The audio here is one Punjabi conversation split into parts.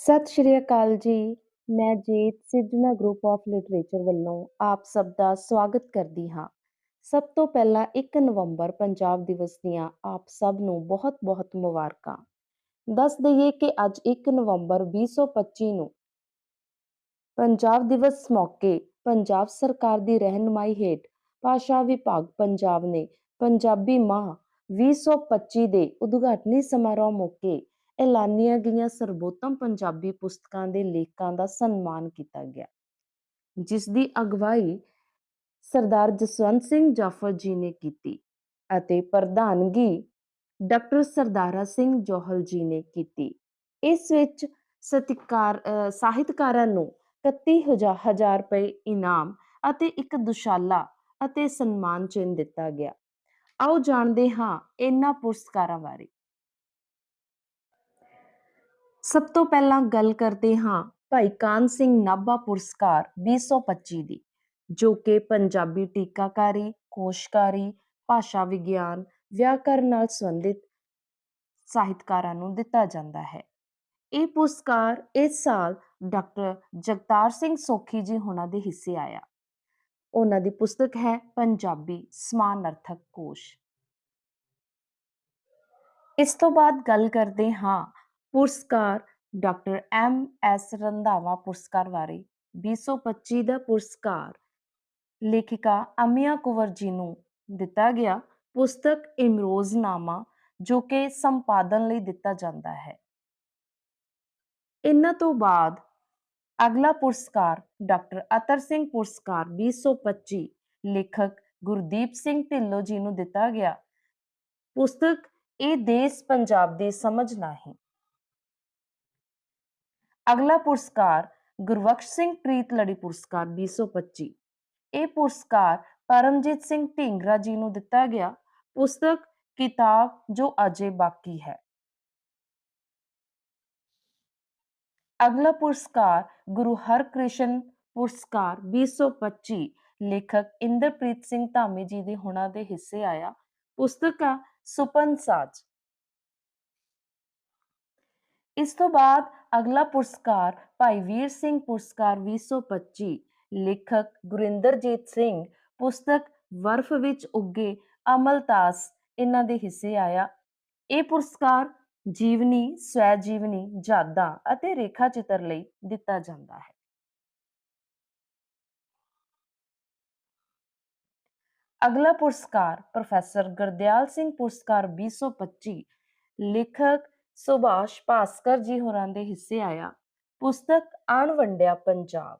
ਸਤਿ ਸ਼੍ਰੀ ਅਕਾਲ ਜੀ। ਮੈਂ ਜੀਤ ਸਿਰਜਣਾ ਗਰੁੱਪ ਆਫ ਲਿਟਰੇਚਰ ਵੱਲੋਂ ਆਪ ਸਭ ਦਾ ਸਵਾਗਤ ਕਰਦੀ ਹਾਂ। ਸਭ ਤੋਂ ਪਹਿਲਾਂ 1 ਨਵੰਬਰ ਪੰਜਾਬ ਦਿਵਸ ਦੀਆਂ ਆਪ ਸਭ ਨੂੰ ਬਹੁਤ-ਬਹੁਤ ਮੁਬਾਰਕਾਂ। ਦੱਸ ਦਈਏ ਕਿ ਅੱਜ 1 ਨਵੰਬਰ 2025 ਨੂੰ ਪੰਜਾਬ ਦਿਵਸ ਮੌਕੇ ਪੰਜਾਬ ਸਰਕਾਰ ਦੀ ਰਹਿਨਮਾਈ ਹੇਠ ਭਾਸ਼ਾ ਵਿਭਾਗ ਪੰਜਾਬ ਨੇ ਪੰਜਾਬੀ ਮਾਹ 2025 ਦੇ ਉਦਘਾਟਨੀ ਸਮਾਰੋਹ ਮੌਕੇ ਐਲਾਨੀਆਂ ਗਈਆਂ ਸਰਬੋਤਮ ਪੰਜਾਬੀ ਪੁਸਤਕਾਂ ਦੇ ਲੇਖਕਾਂ ਦਾ ਸਨਮਾਨ ਕੀਤਾ ਗਿਆ, ਜਿਸ ਦੀ ਅਗਵਾਈ ਸਰਦਾਰ ਜਸਵੰਤ ਸਿੰਘ ਜਾਫਰ ਜੀ ਨੇ ਕੀਤੀ ਅਤੇ ਪ੍ਰਧਾਨਗੀ ਡਾਕਟਰ ਸਰਦਾਰਾ ਸਿੰਘ ਜੋਹਲ ਜੀ ਨੇ ਕੀਤੀ। ਇਸ ਵਿੱਚ ਸਤਿਕਾਰ ਸਾਹਿਤਕਾਰਾਂ ਨੂੰ 31000 ਰੁਪਏ ਇਨਾਮ ਅਤੇ ਇੱਕ ਦੁਸ਼ਾਲਾ ਅਤੇ ਸਨਮਾਨ ਚਿੰਨ੍ਹ ਦਿੱਤਾ ਗਿਆ। ਆਓ ਜਾਣਦੇ ਹਾਂ ਇਹਨਾਂ ਪੁਰਸਕਾਰਾਂ ਬਾਰੇ। ਸਭ ਤੋਂ ਪਹਿਲਾਂ ਗੱਲ ਕਰਦੇ ਹਾਂ ਭਾਈ ਕਾਨ ਸਿੰਘ ਨਾਭਾ ਪੁਰਸਕਾਰ 2025 ਦੀ, ਜੋ ਕਿ ਪੰਜਾਬੀ ਟੀਕਾਕਾਰੀ, ਕੋਸ਼ਕਾਰੀ, ਭਾਸ਼ਾ ਵਿਗਿਆਨ, ਵਿਆਕਰਨ ਨਾਲ ਸੰਬੰਧਿਤ ਸਾਹਿਤਕਾਰਾਂ ਨੂੰ ਦਿੱਤਾ ਜਾਂਦਾ ਹੈ। ਇਹ ਪੁਰਸਕਾਰ ਇਸ ਸਾਲ ਡਾਕਟਰ ਜਗਤਾਰ ਸਿੰਘ ਸੋਖੀ ਜੀ ਹੋਣਾ ਦੇ ਹਿੱਸੇ ਆਇਆ। ਉਹਨਾਂ ਦੀ ਪੁਸਤਕ ਹੈ ਪੰਜਾਬੀ ਸਮਾਨਾਰਥਕ ਕੋਸ਼। ਇਸ ਤੋਂ ਬਾਅਦ ਗੱਲ ਕਰਦੇ ਹਾਂ ਪੁਰਸਕਾਰ ਡਾਕਟਰ ਐਮ ਐਸ ਰੰਧਾਵਾ ਪੁਰਸਕਾਰ ਬਾਰੇ 2025 ਦਾ ਪੁਰਸਕਾਰ ਲੇਖਿਕਾ ਅਮੀਆ ਕੁਵਰ ਜੀ ਨੂੰ ਦਿੱਤਾ ਗਿਆ ਪੁਸਤਕ ਇਮਰੋਜ਼ਨਾਮਾ, ਜੋ ਕਿ ਸੰਪਾਦਨ ਲਈ ਦਿੱਤਾ ਜਾਂਦਾ ਹੈ। ਇਹਨਾਂ ਤੋਂ ਬਾਅਦ ਅਗਲਾ ਪੁਰਸਕਾਰ ਡਾਕਟਰ ਅਤਰ ਸਿੰਘ ਪੁਰਸਕਾਰ 2025 ਲੇਖਕ ਗੁਰਦੀਪ ਸਿੰਘ ਢਿੱਲੋਂ ਜੀ ਨੂੰ ਦਿੱਤਾ ਗਿਆ। ਪੁਸਤਕ ਇਹ ਦੇਸ਼ ਪੰਜਾਬ ਦੀ ਸਮਝ ਨਹੀਂ ਅਗਲਾ ਪੁਰਸਕਾਰ ਗੁਰਬਖਸ਼ ਸਿੰਘ ਪ੍ਰੀਤ ਲੜੀ ਪੁਰਸਕਾਰ 2025 ਇਹ ਪੁਰਸਕਾਰ ਪਰਮਜੀਤ ਸਿੰਘ ਢੀਂਗਰਾ ਜੀ ਨੂੰ ਦਿੱਤਾ ਗਿਆ। ਪੁਸਤਕ, ਕਿਤਾਬ ਜੋ ਅਜੇ ਬਾਕੀ ਹੈ। ਅਗਲਾ ਪੁਰਸਕਾਰ ਗੁਰੂ ਹਰਕ੍ਰਿਸ਼ਨ ਪੁਰਸਕਾਰ 2025 ਲੇਖਕ ਇੰਦਰਪ੍ਰੀਤ ਸਿੰਘ ਧਾਮੀ ਜੀ ਦੇ ਹੁਣਾਂ ਦੇ ਹਿੱਸੇ ਆਇਆ। ਪੁਸਤਕ ਆ ਸੁਪਨ ਸਾਜ। ਇਸ ਤੋਂ ਬਾਅਦ ਅਗਲਾ ਪੁਰਸਕਾਰ ਭਾਈ ਵੀਰ ਸਿੰਘ ਪੁਰਸਕਾਰ 2025 ਲੇਖਕ ਗੁਰਿੰਦਰਜੀਤ ਸਿੰਘ, ਪੁਸਤਕ ਵਰਫ ਵਿੱਚ ਉੱਗੇ ਅਮਲਤਾਸ ਇਹਨਾਂ ਦੇ ਹਿੱਸੇ ਆਇਆ। ਇਹ ਪੁਰਸਕਾਰ ਜੀਵਨੀ ਸਵੈ ਜੀਵਨੀ ਜਾਦਾਂ ਅਤੇ ਰੇਖਾ ਚਿੱਤਰ ਲਈ ਦਿੱਤਾ ਜਾਂਦਾ ਹੈ। ਅਗਲਾ ਪੁਰਸਕਾਰ ਪ੍ਰੋਫੈਸਰ ਗੁਰਦਿਆਲ ਸਿੰਘ ਪੁਰਸਕਾਰ 2025 ਲੇਖਕ ਸੁਭਾਸ਼ ਭਾਸਕਰ ਜੀ ਹੋਰਾਂ ਦੇ ਹਿੱਸੇ ਆਇਆ। ਪੁਸਤਕ ਅਣਵੰਡਿਆ ਪੰਜਾਬ।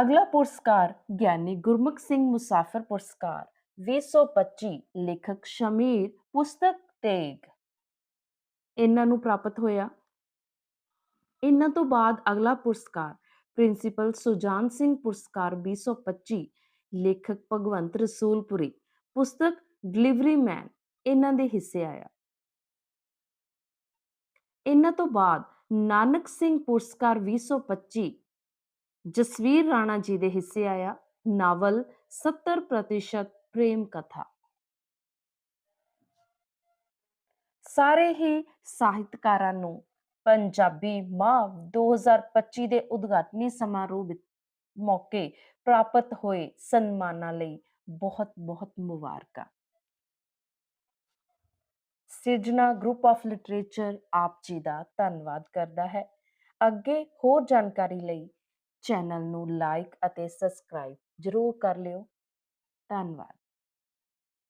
ਅਗਲਾ ਪੁਰਸਕਾਰ ਗਿਆਨੀ ਗੁਰਮੁਖ ਸਿੰਘ ਮੁਸਾਫਰ ਪੁਰਸਕਾਰ 2025 ਲੇਖਕ ਸ਼ਮੀਰ ਪੁਸਤਕ ਤੇਗ। ਇਹਨਾਂ ਨੂੰ ਪ੍ਰਾਪਤ ਹੋਇਆ। ਇਹਨਾਂ ਤੋਂ ਬਾਅਦ ਅਗਲਾ ਪੁਰਸਕਾਰ ਪ੍ਰਿੰਸੀਪਲ ਸੁਜਾਨ ਸਿੰਘ ਪੁਰਸਕਾਰ 2025 ਲੇਖਕ ਭਗਵੰਤ ਰਸੂਲਪੁਰੀ। ਪੁਸਤਕ ਡਿਲੀਵਰੀ ਮੈਨ ਇਹਨਾਂ ਦੇ ਹਿੱਸੇ ਆਇਆ। ਇਹਨਾਂ ਤੋਂ ਬਾਅਦ ਨਾਨਕ ਸਿੰਘ ਪੁਰਸਕਾਰ 2025 ਜਸਵੀਰ ਰਾਣਾ ਜੀ ਦੇ ਹਿੱਸੇ ਆਇਆ, ਨਾਵਲ 70% ਪ੍ਰੇਮ ਕਥਾ। ਸਾਰੇ ਹੀ ਸਾਹਿਤਕਾਰਾਂ ਨੂੰ ਪੰਜਾਬੀ ਮਾਹ 2025 ਦੇ ਉਦਘਾਟਨੀ ਸਮਾਰੋਹ ਮੌਕੇ ਪ੍ਰਾਪਤ ਹੋਏ ਸਨਮਾਨਾਂ ਲਈ ਬਹੁਤ ਬਹੁਤ ਮੁਬਾਰਕਾਂ। ਸਿਰਜਣਾ ਗਰੁੱਪ ਆਫ ਲਿਟਰੇਚਰ ਆਪ ਜੀ ਦਾ ਧੰਨਵਾਦ ਕਰਦਾ ਹੈ। ਅੱਗੇ ਹੋਰ ਜਾਣਕਾਰੀ ਲਈ ਚੈਨਲ ਨੂੰ ਲਾਈਕ ਅਤੇ ਸਬਸਕ੍ਰਾਈਬ ਜ਼ਰੂਰ ਕਰ ਲਿਓ। ਧੰਨਵਾਦ।